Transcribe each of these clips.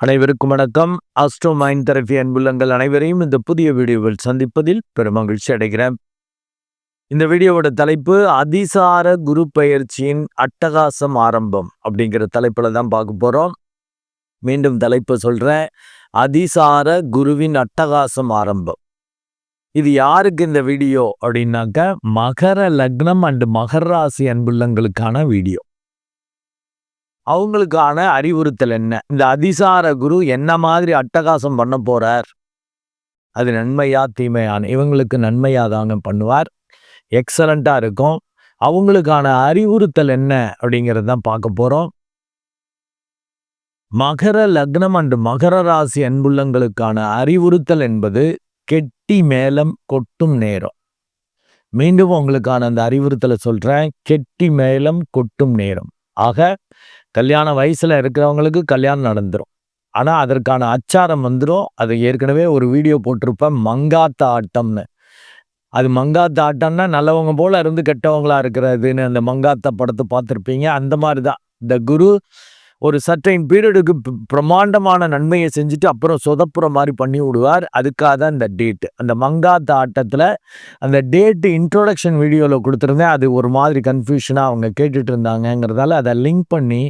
அனைவருக்கும் வணக்கம். Astro mind therapy அன்புள்ளங்கள் அனைவரையும் இந்த புதிய வீடியோவில் சந்திப்பதில் பெருமகிழ்ச்சி அடைகிறேன். இந்த வீடியோவோட தலைப்பு அதிசார குரு பயிற்சியின் அட்டகாசம் ஆரம்பம் அப்படிங்கிற தலைப்பில் தான் பார்க்க போகிறோம் மீண்டும் தலைப்பு சொல்கிறேன் அதிசார குருவின் அட்டகாசம் ஆரம்பம். இது யாருக்கு இந்த வீடியோ அப்படின்னாக்க மகர லக்னம் அண்டு மகர ராசி அன்புள்ளங்களுக்கான வீடியோ. அவங்களுக்கான அறிவுறுத்தல் என்ன? இந்த அதிசார குரு என்ன மாதிரி அட்டகாசம் பண்ண போறார்? அது நன்மையா தீமையான இவங்களுக்கு நன்மையா தாங்க பண்ணுவார். எக்ஸலண்ட்டாக இருக்கும். அவங்களுக்கான அறிவுறுத்தல் என்ன அப்படிங்கிறது தான் பார்க்க போகிறோம் மகர லக்னம் அண்டு மகர ராசி அன்புள்ளங்களுக்கான அறிவுறுத்தல் என்பது கெட்டி மேலம் கொட்டும் நேரம். மீண்டும் உங்களுக்கான அந்த அறிவுறுத்தலை சொல்கிறேன் கெட்டி மேலம் கொட்டும் நேரம். ஆக கல்யாண வயசில் இருக்கிறவங்களுக்கு கல்யாணம் நடந்துடும் ஆனால் அதற்கான அச்சாரம் வந்துடும் அது ஏற்கனவே ஒரு வீடியோ போட்டிருப்பேன் மங்காத்த ஆட்டம்னு. அது மங்காத்த ஆட்டம்னா நல்லவங்க போல் இருந்து கெட்டவங்களா இருக்கிறதுன்னு அந்த மங்காத்த படத்தை பார்த்துருப்பீங்க. அந்த மாதிரி தான். த குரு ஒரு சர்டைன் பீரியடுக்கு பிரமாண்டமான நன்மையை செஞ்சுட்டு அப்புறம் சொதப்புற மாதிரி பண்ணி விடுவார். அதுக்காக தான் இந்த டேட் அந்த மங்காத்த ஆட்டத்தில் அந்த டேட்டு இன்ட்ரோடக்ஷன் வீடியோவில் கொடுத்துருந்தேன். அது ஒரு மாதிரி கன்ஃபியூஷனாக அவங்க கேட்டுட்டு இருந்தாங்கங்கிறதால அதை லிங்க் பண்ணி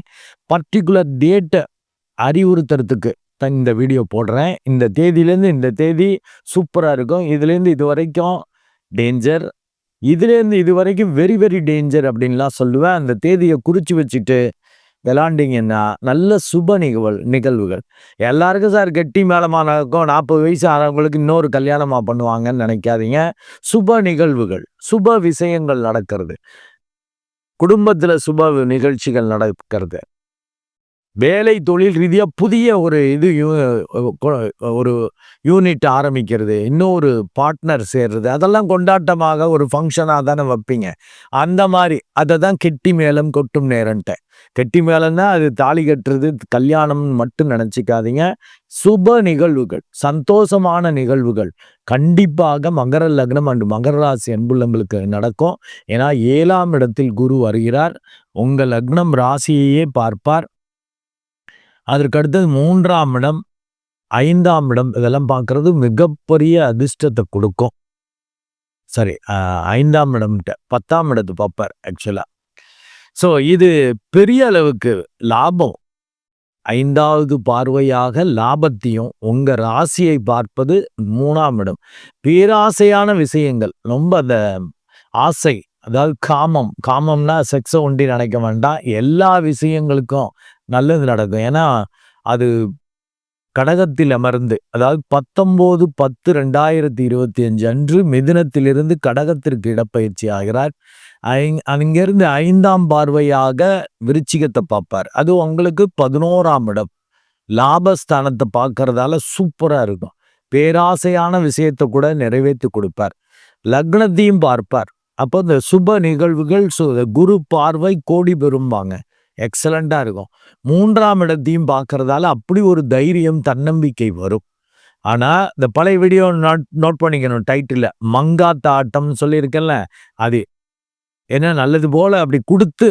பர்டிகுலர் டேட்டை அறிவுறுத்துறதுக்கு தான் இந்த வீடியோ போடுறேன். இந்த தேதியிலேருந்து இந்த தேதி சூப்பராக இருக்கும். இதுலேருந்து இது வரைக்கும் டேஞ்சர் இதுலேருந்து இது வரைக்கும் வெரி வெரி டேஞ்சர் அப்படின்லாம் சொல்லுவேன். அந்த தேதியை குறித்து வச்சுட்டு விளாண்டிங்கன்னா நல்ல சுப நிகழ்வு நிகழ்வுகள். எல்லாருக்கும் சார் கெட்டி மேலமானக்கும் நாற்பது வயசு ஆனவங்களுக்கு இன்னொரு கல்யாணமாக பண்ணுவாங்கன்னு நினைக்காதீங்க. சுப நிகழ்வுகள் சுப விஷயங்கள் நடக்கிறது. குடும்பத்தில் சுப நிகழ்ச்சிகள் நடக்கிறது. வேலை தொழில் ரீதியாக புதிய ஒரு இது ஒரு யூனிட் ஆரம்பிக்கிறது இன்னொரு பார்ட்னர் சேர்றது அதெல்லாம் கொண்டாட்டமாக ஒரு ஃபங்க்ஷனாக தானே வைப்பீங்க. அந்த மாதிரி அதை தான் கெட்டி மேளம் கொட்டும் நேரன்ட்ட கெட்டி மேலம்னா அது தாலி கட்டுறது கல்யாணம் மட்டும் நினச்சிக்காதீங்க. சுப நிகழ்வுகள் சந்தோஷமான நிகழ்வுகள். கண்டிப்பாக மகர லக்னம் அண்டு மகர ராசி அன்புள்ளங்களுக்கு நடக்கும். ஏன்னா ஏழாம் இடத்தில் குரு வருகிறார். உங்கள் லக்னம் ராசியையே பார்ப்பார். அதற்கு அடுத்தது மூன்றாம் இடம் ஐந்தாம் இடம் இதெல்லாம் பார்க்கறது மிகப்பெரிய அதிர்ஷ்டத்தை கொடுக்கும். சரி ஐந்தாம் இடம்கிட்ட பத்தாம் இடத்து பார்ப்பார் ஆக்சுவலாக ஸோ இது பெரிய அளவுக்கு லாபம். ஐந்தாவது பார்வையாக லாபத்தையும் உங்கள் ராசியை பார்ப்பது மூணாம் இடம். பேராசையான விஷயங்கள் ரொம்ப அந்த ஆசை அதாவது காமம். காமம்னா செக்ஸை ஒண்டி நினைக்க வேண்டாம். எல்லா விஷயங்களுக்கும் நல்லது நடக்கும். ஏன்னா அது கடகத்தில் அமர்ந்து அதாவது பத்தொம்போது பத்து ரெண்டாயிரத்தி இருபத்தி அஞ்சு அன்று மிதுனத்திலிருந்து கடகத்திற்கு இடப்பயிற்சி ஆகிறார். அங்கிருந்து ஐந்தாம் பார்வையாக விருச்சிகத்தை பார்ப்பார். அது உங்களுக்கு பதினோராம் இடம். லாபஸ்தானத்தை பார்க்கறதால சூப்பராக இருக்கும். பேராசையான விஷயத்தை கூட நிறைவேற்றி கொடுப்பார். லக்னத்தையும் பார்ப்பார். அப்போ இந்த சுப நிகழ்வுகள் குரு பார்வை கோடி பெறும்பாங்க. எக்ஸலண்ட்டாக இருக்கும். மூன்றாம் இடத்தையும் பார்க்கறதால அப்படி ஒரு தைரியம் தன்னம்பிக்கை வரும். ஆனால் இந்த பழைய வீடியோ நோட் நோட் பண்ணிக்கணும் டைட்டில் மங்காத்த ஆட்டம்னு சொல்லியிருக்கேன்ல அது. என்ன நல்லது போல் அப்படி கொடுத்து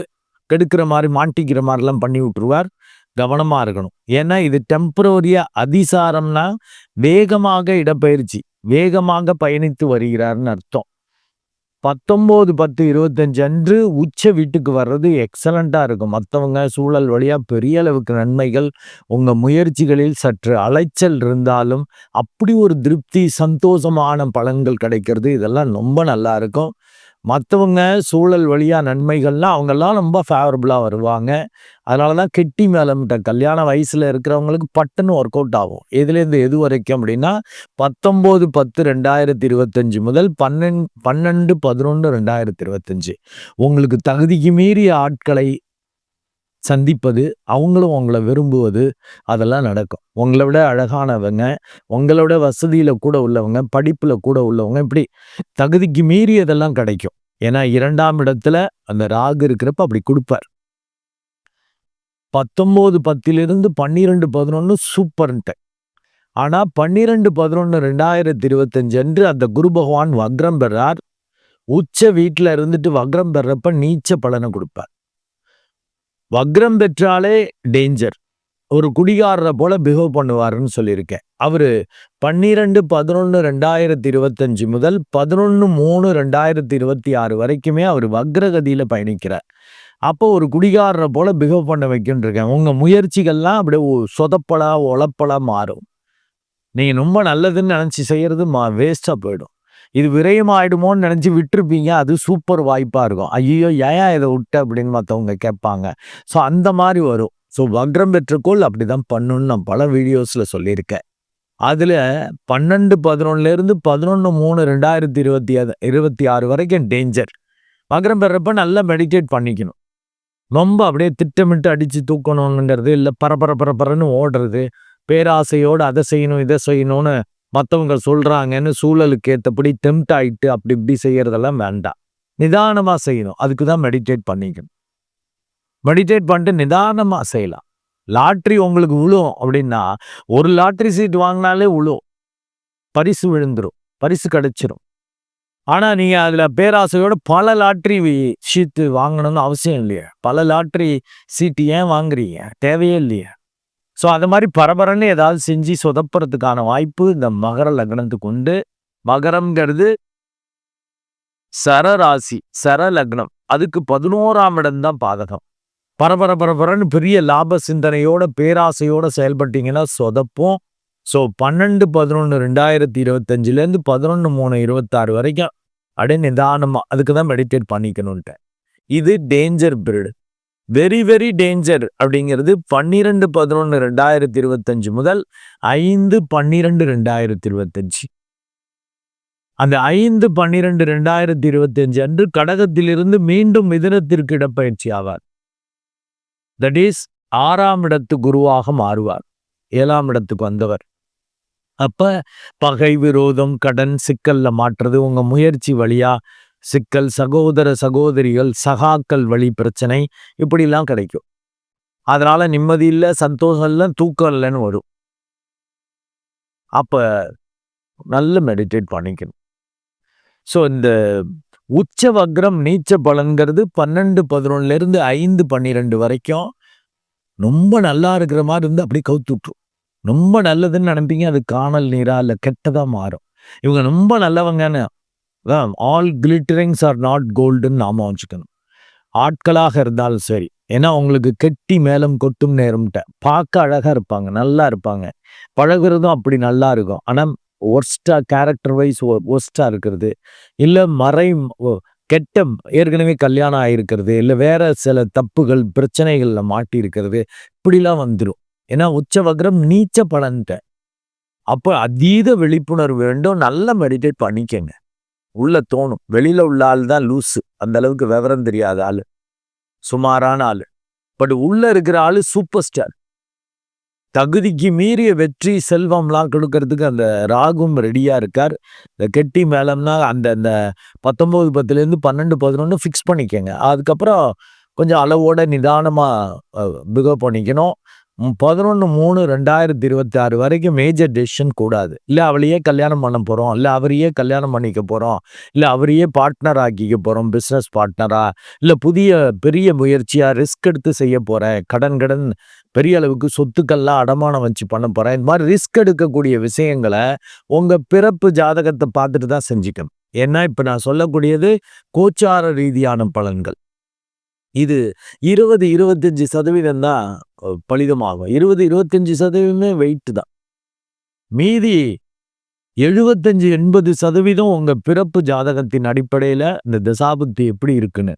கெடுக்கிற மாதிரி மாட்டிக்கிற மாதிரிலாம் பண்ணி விட்டுருவார். கவனமாக இருக்கணும். ஏன்னா இது டெம்பரரியாக அதிசாரம்னா வேகமாக இடப்பெயர்ச்சி வேகமாக பயணித்து வருகிறார்னு அர்த்தம். பத்தொம்போது பத்து இருபத்தஞ்சு அன்று உச்ச வீட்டுக்கு வர்றது எக்ஸலண்ட்டாக இருக்கும். மற்றவங்க சூழல் வழியாக பெரிய அளவுக்கு நன்மைகள் உங்கள் முயற்சிகளில் சற்று அலைச்சல் இருந்தாலும் அப்படி ஒரு திருப்தி சந்தோஷமான பலன்கள் கிடைக்கிறது. இதெல்லாம் ரொம்ப நல்லா இருக்கும். மற்றவங்க சூழல் வழியாக நன்மைகள்லாம் அவங்கெல்லாம் ரொம்ப ஃபேவரபுளாக வருவாங்க. அதனால தான் கெட்டி மேலம்ட்ட கல்யாண வயசில் இருக்கிறவங்களுக்கு பட்டுன்னு ஒர்க் அவுட் ஆகும். எதுலேருந்து எது வரைக்கும் அப்படின்னா பத்தொம்போது பத்து ரெண்டாயிரத்தி இருபத்தஞ்சி முதல் பன்னெண்டு பன்னெண்டு பதினொன்று ரெண்டாயிரத்தி இருபத்தஞ்சி. உங்களுக்கு தகுதிக்கு மீறிய ஆட்களை சந்திப்பது அவங்களும் உங்களை விரும்புவது அதெல்லாம் நடக்கும். உங்களை விட அழகானவங்க உங்களோட வசதியில் கூட உள்ளவங்க படிப்பில் கூட உள்ளவங்க இப்படி தகுதிக்கு மீறியதெல்லாம் கிடைக்கும். ஏன்னா இரண்டாம் இடத்துல அந்த ராகு இருக்கிறப்ப அப்படி கொடுப்பார். பத்தொம்போது பத்திலிருந்து பன்னிரெண்டு பதினொன்று சூப்பர்ன்ட்டு ஆனால் பன்னிரெண்டு பதினொன்று ரெண்டாயிரத்தி இருபத்தஞ்சு அன்று அந்த குரு பகவான் வக்ரம் பெறார். உச்ச வீட்டில் இருந்துட்டு வக்ரம் பெறப்ப நீச்ச பலனை கொடுப்பார். வக்ரம் பெற்றாலே டேஞ்சர் ஒரு குடிகாரரை போல பிஹேவ் பண்ணுவாருன்னு சொல்லியிருக்கேன். அவர் பன்னிரெண்டு பதினொன்று ரெண்டாயிரத்தி இருபத்தஞ்சு முதல் பதினொன்று மூணு ரெண்டாயிரத்தி இருபத்தி ஆறு வரைக்குமே அவர் வக்ரகதியில் பயணிக்கிறார். அப்போ ஒரு குடிகாரரை போல பிஹேவ் பண்ண வைக்கின்றிருக்கேன். இருக்கேன் முயற்சிகள்லாம் அப்படியே சொதப்பலா உழப்பலா மாறும். நீங்கள் ரொம்ப நல்லதுன்னு நினச்சி செய்கிறது மா வேஸ்ட்டாக போயிடும். இது விரயமாயிடுமோன்னு நினச்சி விட்டுருப்பீங்க. அது சூப்பர் வாய்ப்பாக இருக்கும். ஐயோ ஏன் இதை விட்டு அப்படின்னு மற்றவங்க கேட்பாங்க. ஸோ அந்த மாதிரி வரும். ஸோ வக்ரம் பெற்றக்கோள் அப்படிதான் பண்ணணும்னு நான் பல வீடியோஸில் சொல்லியிருக்கேன். அதில் பன்னெண்டு பதினொன்னுலேருந்து பதினொன்று மூணு ரெண்டாயிரத்தி இருபத்தி இருபத்தி ஆறு வரைக்கும் டேஞ்சர் மகரம் பெறப்ப நல்லா மெடிடேட் பண்ணிக்கணும். ரொம்ப அப்படியே திட்டமிட்டு அடித்து தூக்கணுங்கிறது இல்லை பரபர பரபரன்னு ஓடுறது. பேராசையோடு அதை செய்யணும் இதை செய்யணும்னு மற்றவங்க சொல்கிறாங்கன்னு சூழலுக்கு ஏற்றபடி டெம்ட் ஆகிட்டு அப்படி இப்படி செய்கிறதெல்லாம் வேண்டாம். நிதானமாக செய்யணும். அதுக்கு தான் மெடிடேட் பண்ணிக்கணும். மெடிடேட் பண்ணிட்டு நிதானமாக செய்யலாம். லாட்ரி உங்களுக்கு விழும் அப்படின்னா ஒரு லாட்ரி சீட் வாங்கினாலே விழும். பரிசு விழுந்துடும் பரிசு கிடச்சிரும். ஆனால் நீங்கள் அதில் பேராசையோட பல லாட்ரி சீட்டு வாங்கணும்னு அவசியம் இல்லையே. பல லாட்ரி சீட்டு ஏன் வாங்குறீங்க? தேவையே இல்லையே. ஸோ அது மாதிரி பரபரன்னு ஏதாவது செஞ்சு சொதப்புறதுக்கான வாய்ப்பு இந்த மகர லக்னத்துக்கு உண்டு. மகரம்ங்கிறது சரராசி சர லக்னம். அதுக்கு பதினோராம் இடம் தான் பாதகம். பரபர பரபரன்னு பெரிய லாப சிந்தனையோட பேராசையோட செயல்பட்டீங்கன்னா சொதப்பும். ஸோ பன்னெண்டு பதினொன்று ரெண்டாயிரத்தி இருபத்தஞ்சிலேருந்து பதினொன்று மூணு இருபத்தாறு வரைக்கும் அப்படியே நிதானமாக அதுக்கு தான் மெடிடேட் பண்ணிக்கணுன்ட்டேன் இது danger period very very danger அப்படிங்கிறது பன்னிரெண்டு பதினொன்று ரெண்டாயிரத்தி இருபத்தஞ்சு முதல் ஐந்து பன்னிரெண்டு ரெண்டாயிரத்தி இருபத்தஞ்சு அந்த ஐந்து பன்னிரெண்டு ரெண்டாயிரத்தி இருபத்தஞ்சு அன்று கடகத்திலிருந்து மீண்டும் மிதனத்திற்கு இடப்பயிற்சி ஆவார். தட் இஸ் ஆறாம் இடத்து குருவாக மாறுவார். ஏழாம் இடத்துக்கு வந்தவர். அப்ப பகை விரோதம் கடன் சிக்கல்ல மாற்றுறது உங்க முயற்சி வழியா சிக்கல் சகோதர சகோதரிகள் சகாக்கள் வழி பிரச்சனை இப்படிலாம் கிடைக்கும். அதனால நிம்மதி இல்லை சந்தோஷம் இல்லை தூக்கம் இல்லைன்னு வரும். அப்ப நல்ல மெடிடேட் பண்ணிக்கணும். ஸோ இந்த உச்ச வக்ரம் நீச்ச பலன்கிறது பன்னெண்டு பதினொன்னுல இருந்து ஐந்து பன்னிரெண்டு வரைக்கும் ரொம்ப நல்லா இருக்கிற மாதிரி இருந்து அப்படியே கவுத்துட்ரும் ரொம்ப நல்லதுன்னு நினைப்பீங்க அது காணல் நீரா இல்லை கெட்டதா மாறும். இவங்க ரொம்ப நல்லவங்கன்னு ஆல் கிளிட்டரிங்ஸ் ஆர் நாட் கோல்டுன்னு நாம வச்சுக்கணும். ஆட்களாக இருந்தாலும் சரி. ஏன்னா உங்களுக்கு கெட்டி மேலும் கொட்டும் நேரம்ட்ட. பார்க்க அழகா இருப்பாங்க நல்லா இருப்பாங்க. பழகுறதும் அப்படி நல்லா இருக்கும். ஆனால் ஒர்ஸ்டா கேரக்டர் வைஸ் ஒர்ஸ்டா இருக்கிறது. இல்லை மறை ஒ- கெட்ட ஏற்கனவே கல்யாணம் ஆகிருக்கிறது இல்லை வேற சில தப்புகள் பிரச்சனைகளில் மாட்டி இருக்கிறது இப்படிலாம் வந்துடும் ஏன்னா உச்ச வக்ரம் நீச்ச பலன்ட்ட. அப்போ அதீத விழிப்புணர்வு வேண்டும் நல்லா மெடிடேட் பண்ணிக்கங்க. உள்ள தோணும். வெளியில உள்ள ஆள் தான் லூஸு அந்த அளவுக்கு விவரம் தெரியாத ஆள். சுமாரான ஆள். பட் உள்ள இருக்கிற ஆள் சூப்பர் ஸ்டார். தகுதிக்கு மீறிய வெற்றி செல்வம்லாம் கொடுக்கறதுக்கு அந்த ராகும் ரெடியாக இருக்கார். இந்த கெட்டி மேலம்னா அந்த அந்த பத்தொம்போது பத்துலேருந்து பன்னெண்டு பதினொன்று ஃபிக்ஸ் பண்ணிக்கோங்க. அதுக்கப்புறம் கொஞ்சம் அளவோட நிதானமாக பிகவ் பண்ணிக்கணும். பதினொன்று மூணு ரெண்டாயிரத்தி இருபத்தி ஆறு வரைக்கும் மேஜர் டெசிஷன் கூடாது. இல்லை அவளையே கல்யாணம் பண்ண போகிறோம் இல்லை அவரையே கல்யாணம் பண்ணிக்க போகிறோம் இல்லை அவரையே பார்ட்னர் ஆக்கிக்க போகிறோம் பிஸ்னஸ் பார்ட்னரா இல்லை புதிய பெரிய முயற்சியாக ரிஸ்க் எடுத்து செய்ய போகிறேன் கடன் கடன் பெரிய அளவுக்கு சொத்துக்கள்லாம் அடமானம் வச்சு பண்ண போகிறேன் இந்த மாதிரி ரிஸ்க் எடுக்கக்கூடிய விஷயங்களை உங்கள் பிறப்பு ஜாதகத்தை பார்த்துட்டு தான் செஞ்சுக்கணும். ஏன்னா இப்போ நான் சொல்லக்கூடியது கோச்சார ரீதியான பலன்கள். இது இருபது இருபத்தஞ்சு சதவீதம் தான் பலிதமாகும். இருபது இருபத்தஞ்சி சதவீதமே வெயிட் தான். மீதி எழுபத்தஞ்சு எண்பது சதவீதம் உங்கள் பிறப்பு ஜாதகத்தின் அடிப்படையில இந்த தசாபுத்தி எப்படி இருக்குன்னு.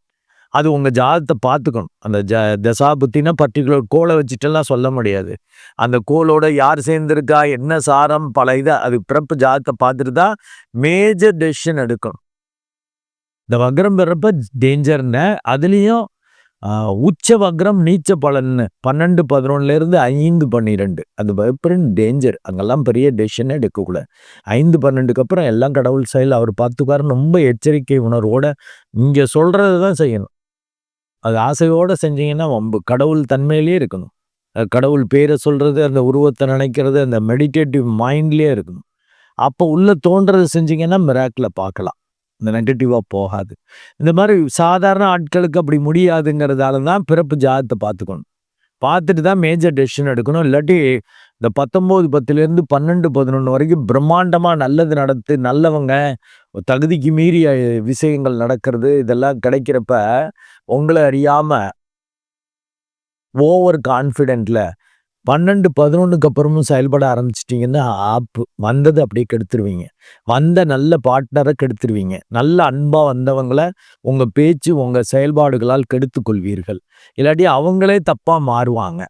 அது உங்கள் ஜாதகத்தை பார்த்துக்கணும். அந்த ஜ தசாபுத்தினா பர்டிகுலர் கோலை வச்சுட்டெல்லாம் சொல்ல முடியாது. அந்த கோலோட யார் சேர்ந்துருக்கா என்ன சாரம் பல இதை அது பிறப்பு ஜாதகத்தை பார்த்துட்டு தான் மேஜர் டெசிஷன் எடுக்கணும். இந்த வக்ரம் பிறப்ப டேஞ்சர்னு அதுலேயும் உச்ச வக்ரம் நீச்ச பலன்னு பன்னெண்டு பதினொன்னுலேருந்து ஐந்து பன்னிரெண்டு. அது பயப்படும் டேஞ்சர் அங்கெல்லாம் பெரிய டெசிஷனே எடுக்கக்கூடாது ஐந்து பன்னெண்டுக்கு அப்புறம் எல்லாம் கடவுள் செயல். அவர் பார்த்துக்காரு ரொம்ப எச்சரிக்கை உணர்வோட இங்கே சொல்கிறது தான் செய்யணும். அது ஆசையோடு செஞ்சீங்கன்னா வம்பு. கடவுள் தன்மையிலேயே இருக்கணும். கடவுள் பேரை சொல்கிறது அந்த உருவத்தை நினைக்கிறது அந்த மெடிடேட்டிவ் மைண்ட்லேயே இருக்கணும். அப்போ உள்ள தோன்றதை செஞ்சீங்கன்னா மிராக்கில் பார்க்கலாம். இந்த நெகட்டிவாக போகாது. இந்த மாதிரி சாதாரண ஆட்களுக்கு அப்படி முடியாதுங்கிறதால தான் பிறப்பு ஜாதத்தை பார்த்துக்கணும். பார்த்துட்டு தான் மேஜர் டெசிஷன் எடுக்கணும். இல்லாட்டி இந்த பத்தொம்போது பத்துலேருந்து பன்னெண்டு பதினொன்று வரைக்கும் பிரம்மாண்டமாக நல்லது நடத்து நல்லவங்க தகுதிக்கு மீறிய விஷயங்கள் நடக்கிறது இதெல்லாம் கிடைக்கிறப்ப உங்களை அறியாமல் ஓவர் கான்ஃபிடென்ட்டில் பன்னெண்டு பதினொன்றுக்கு அப்புறமும் செயல்பட ஆரம்பிச்சிட்டிங்கன்னா ஆப்பு வந்தது அப்படியே கெடுத்துருவீங்க. வந்த நல்ல பார்ட்னரை கெடுத்துருவீங்க. நல்ல அன்பாக வந்தவங்கள உங்கள் பேச்சு உங்கள் செயல்பாடுகளால் கெடுத்து கொள்வீர்கள் இல்லாட்டி அவங்களே தப்பாக மாறுவாங்க.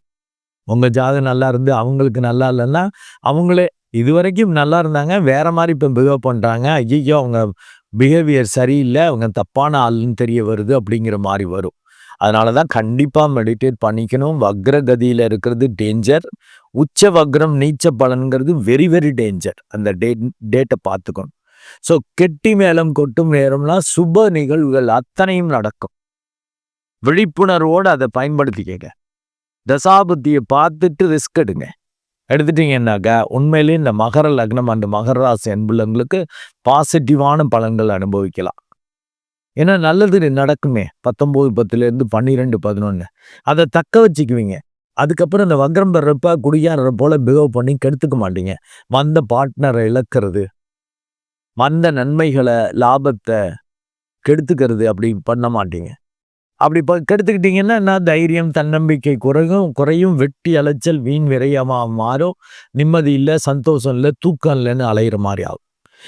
உங்கள் ஜாதகம் நல்லா இருந்து அவங்களுக்கு நல்லா இல்லைன்னா அவங்களே இது வரைக்கும் நல்லா இருந்தாங்க வேற மாதிரி இப்போ பிஹேவ் பண்ணுறாங்க ஐயோ அவங்க பிஹேவியர் சரியில்லை அவங்க தப்பான ஆளுன்னு தெரிய வருது அப்படிங்கிற மாதிரி வரும். அதனால தான் கண்டிப்பாக மெடிடேட் பண்ணிக்கணும். வக்ரகதியில் இருக்கிறது டேஞ்சர் உச்ச வக்ரம் நீச்ச பலன்கிறது வெரி வெரி டேஞ்சர் அந்த டே டேட்டை பார்த்துக்கணும். ஸோ கெட்டி மேலம் கொட்டும் நேரம்லாம் சுப நிகழ்வுகள் அத்தனையும் நடக்கும். விழிப்புணர்வோடு அதை பயன்படுத்திக்கங்க. தசாபுத்தியை பார்த்துட்டு ரிஸ்க் எடுங்க. எடுத்துட்டீங்கன்னாக்கா உண்மையிலேயே இந்த மகர லக்னம் அந்த மகர ராசி அன்புள்ளவங்களுக்கு பாசிட்டிவான பலன்கள் அனுபவிக்கலாம். ஏன்னா நல்லது நடக்குமே. பத்தொம்போது பத்துலேருந்து பன்னிரெண்டு பதினொன்று அதை தக்க வச்சுக்குவீங்க. அதுக்கப்புறம் இந்த வக்ரம் பெறப்ப குடியார போல பிஹேவ் பண்ணி கெடுத்துக்க மாட்டீங்க. வந்த பார்ட்னரை இழக்கிறது வந்த நன்மைகளை லாபத்தை கெடுத்துக்கிறது அப்படி பண்ண மாட்டீங்க. அப்படி இப்போ கெடுத்துக்கிட்டீங்கன்னா என்ன? தைரியம் தன்னம்பிக்கை குறையும் குறையும். வெட்டி அலைச்சல் வீண் விரையமாக மாறும். நிம்மதி இல்லை சந்தோஷம் இல்லை தூக்கம் இல்லைன்னு அலையிற மாதிரி ஆகும்.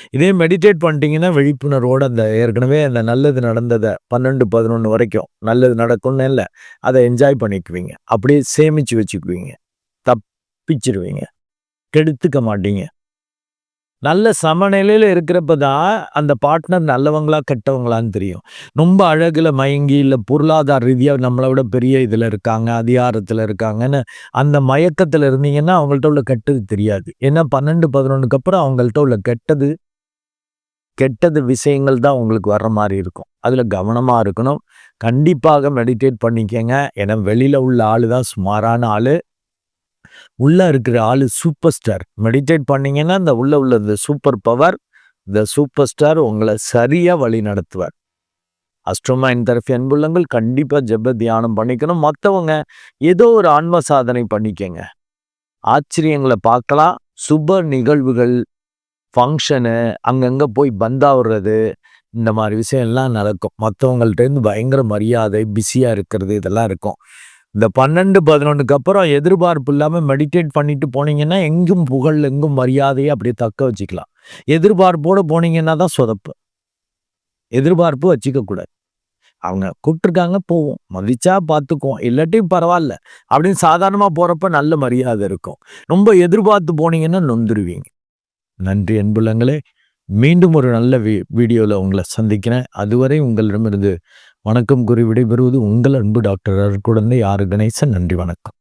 இதே மெடிடேட் பண்ணிட்டீங்கன்னா விழிப்புணர்வோடு அந்த ஏற்கனவே அந்த நல்லது நடந்ததை பன்னெண்டு பதினொன்று வரைக்கும் நல்லது நடக்கும்னு இல்லை அதை என்ஜாய் பண்ணிக்குவீங்க. அப்படியே சேமித்து வச்சுக்குவீங்க. தப்பிச்சிருவீங்க. கெடுத்துக்க மாட்டீங்க. நல்ல சமநிலையில் இருக்கிறப்ப தான் அந்த பார்ட்னர் நல்லவங்களா கெட்டவங்களான்னு தெரியும். ரொம்ப அழகில் மயங்கி இல்லை பொருளாதார ரீதியாக நம்மளை விட பெரிய இதில் இருக்காங்க அதிகாரத்தில் இருக்காங்கன்னு அந்த மயக்கத்தில் இருந்தீங்கன்னா அவங்கள்ட்ட உள்ள கெட்டது தெரியாது. ஏன்னா பன்னெண்டு பதினொன்றுக்கு அப்புறம் அவங்கள்ட்ட உள்ள கெட்டது கெட்டது விஷயங்கள் தான் உங்களுக்கு வர்ற மாதிரி இருக்கும். அதில் கவனமாக இருக்கணும். கண்டிப்பாக மெடிடேட் பண்ணிக்கங்க. ஏன்னா வெளியில் உள்ள ஆள் தான் சுமாரான ஆள். உள்ளே இருக்கிற ஆள் சூப்பர் ஸ்டார். மெடிடேட் பண்ணிங்கன்னா இந்த உள்ளே உள்ள இந்த சூப்பர் பவர் இந்த சூப்பர் ஸ்டார் உங்களை சரியாக வழி நடத்துவார். அஸ்ட்ரோமைன் தரப்பு அன்புள்ளங்கள் கண்டிப்பாக ஜெப தியானம் பண்ணிக்கணும். மற்றவங்க ஏதோ ஒரு ஆன்ம சாதனை பண்ணிக்கங்க. ஆச்சரியங்களை பார்க்கலாம். சுப நிகழ்வுகள் ஃபங்க்ஷனு அங்கங்கே போய் பந்தாவுறது இந்த மாதிரி விஷயம்லாம் நடக்கும். மற்றவங்கள்ட்டேருந்து பயங்கர மரியாதை பிஸியாக இருக்கிறது இதெல்லாம் இருக்கும். இந்த பன்னெண்டு பதினொன்றுக்கு அப்புறம் எதிர்பார்ப்பு இல்லாமல் மெடிடேட் பண்ணிட்டு போனீங்கன்னா எங்கும் புகழ் எங்கும் மரியாதையை அப்படியே தக்க வச்சுக்கலாம். எதிர்பார்ப்போடு போனீங்கன்னா தான் சொதப்பு. எதிர்பார்ப்பு வச்சுக்கக்கூடாது அவங்க கூப்பிட்டுருக்காங்க போவோம். மதிச்சா பார்த்துக்குவோம். இல்லாட்டியும் பரவாயில்ல. அப்படின்னு சாதாரணமாக போகிறப்ப நல்ல மரியாதை இருக்கும். ரொம்ப எதிர்பார்த்து போனீங்கன்னா நொந்துருவீங்க. நன்றி அன்புள்ளங்களே மீண்டும் ஒரு நல்ல வீ வீடியோவில் உங்களை சந்திக்கிறேன். அதுவரை உங்களிடமிருந்து வணக்கம் கூறி விடைபெறுவது உங்கள் அன்பு டாக்டர் குழந்தை ஆறு கணேசன். நன்றி வணக்கம்.